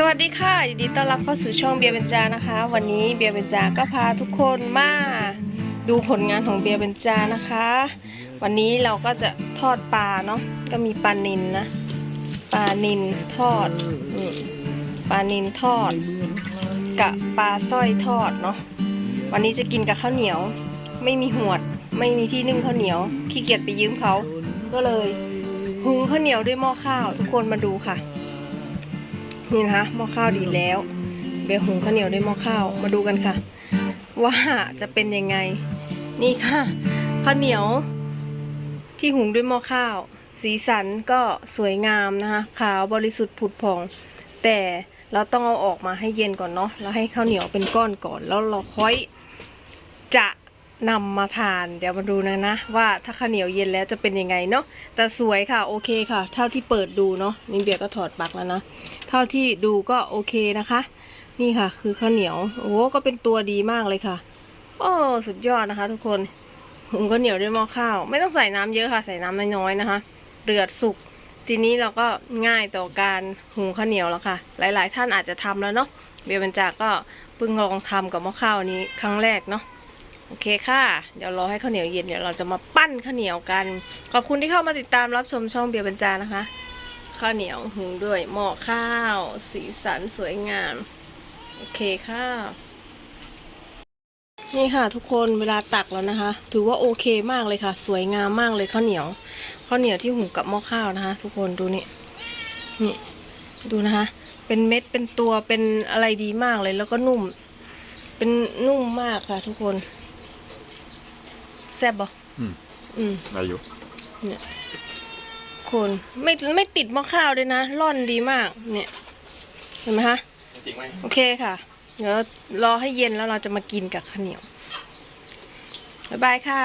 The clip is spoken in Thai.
สวัสดีค่ะยินดีต้อนรับเข้าสู่ช่องเบียร์เบนจานะคะ วันนี้เบียร์เบนจาก็พาทุกคนมาดูผลงานของเบียร์เบนจานะคะ วันนี้เราก็จะทอดปลาเนาะก็มีปลานินนะปลานินทอดนี่ปลานินทอดกับปลาสร้อยทอดเนาะวันนี้จะกินกับข้าวเหนียว ไม่มีหวด ไม่มีที่นึ่งข้าวเหนียวขี้เกียจไปยืมเขาก็เลย หุงข้าวเหนียวด้วยหม้อข้าว ทุกคนมาดูค่ะ นี่นะคะหม้อข้าวดีแล้วเบลหุงข้าวเหนียวด้วยหม้อข้าวมาดูกันค่ะ ว่าจะเป็นยังไง นี่ค่ะข้าวเหนียว ที่หุงด้วยหม้อข้าว สีสันก็สวยงามนะคะ ขาวบริสุทธิ์ผุดผ่อง แต่เราต้องเอาออกมาให้เย็นก่อนเนาะแล้วให้ข้าวเหนียวเป็นก้อนก่อน แล้วเราค่อยจะ นำมาทาน เดี๋ยวมาดูนะนะ ว่าถ้าข้าวเหนียวเย็นแล้วจะเป็นยังไงเนาะแต่สวยค่ะโอเคค่ะ เท่าที่เปิดดูเนาะนิมเบียก็ถอดปลั๊กแล้วนะเท่าที่ดูก็โอเคนะคะ นี่ค่ะ คือข้าวเหนียวโอ้ก็เป็นตัวดีมากเลยค่ะ โอ้สุดยอดนะคะ ทุกคนหุงข้าวเหนียวด้วยหม้อข้าว ไม่ต้องใส่น้ำเยอะค่ะ ใส่น้ำน้อยๆนะคะเดือดสุกทีนี้เราก็ง่ายต่อการหุงข้าวเหนียวแล้วค่ะ หลาย ๆ ท่านอาจจะทำแล้วเนาะเบียร์บรรจากก็เพิ่งลองทำกับหม้อข้าวนี้ครั้งแรกเนาะ โอเคค่ะ เดี๋ยวรอให้ข้าวเหนียวเย็นเดี๋ยวเราจะมาปั้นข้าวเหนียวกัน ขอบคุณที่เข้ามาติดตามรับชมช่องเบียร์บรรจานะคะ ข้าวเหนียวหุงด้วยหม้อข้าว สีสันสวยงาม โอเคค่ะ นี่ค่ะทุกคนเวลาตักแล้วนะคะ ถือว่าโอเคมากเลยค่ะ สวยงามมากเลยข้าวเหนียว ข้าวเหนียวที่หุงกับหม้อข้าวนะคะ ทุกคนดูนี่นี่ดูนะคะ เป็นเม็ดเป็นตัวเป็นอะไรดีมากเลยแล้วก็นุ่ม เป็นนุ่มมากค่ะทุกคน แซ่บบ่อืมอืมอายุเนี่ยคนไม่ไม่ติดหม้อข้าวด้วยนะ ร่อนดีมาก เนี่ย เห็นไหมคะจริงไหมโอเคค่ะ เดี๋ยวรอให้เย็นแล้วเราจะมากินกับข้าวเหนียว บ๊ายบายค่ะ